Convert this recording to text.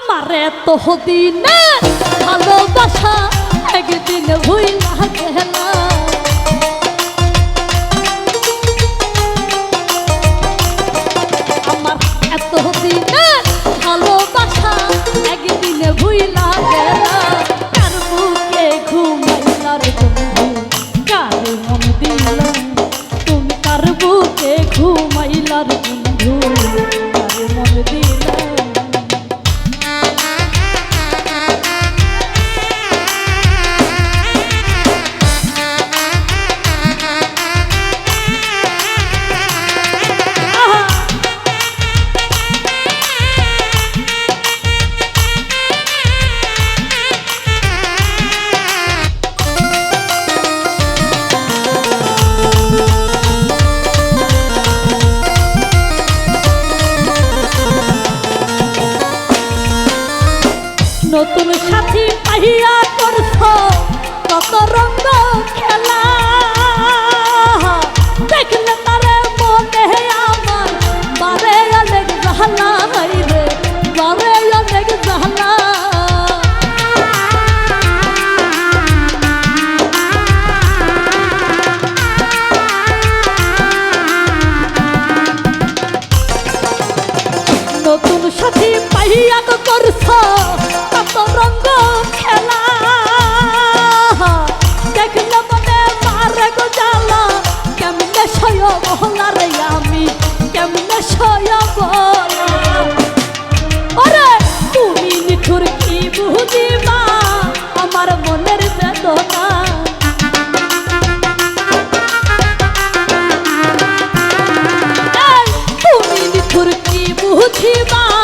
আমার এত দিনে ভালোবাসা একদিন ভুইলা গেলা। আমার এত দিনে ভালোবাসা একদিন ভুইলা গেলা। কার বুকে ঘুমাইলার কার মন দিল? তুমি কার বুকে ঘুমাইলার বন্ধু? জীবা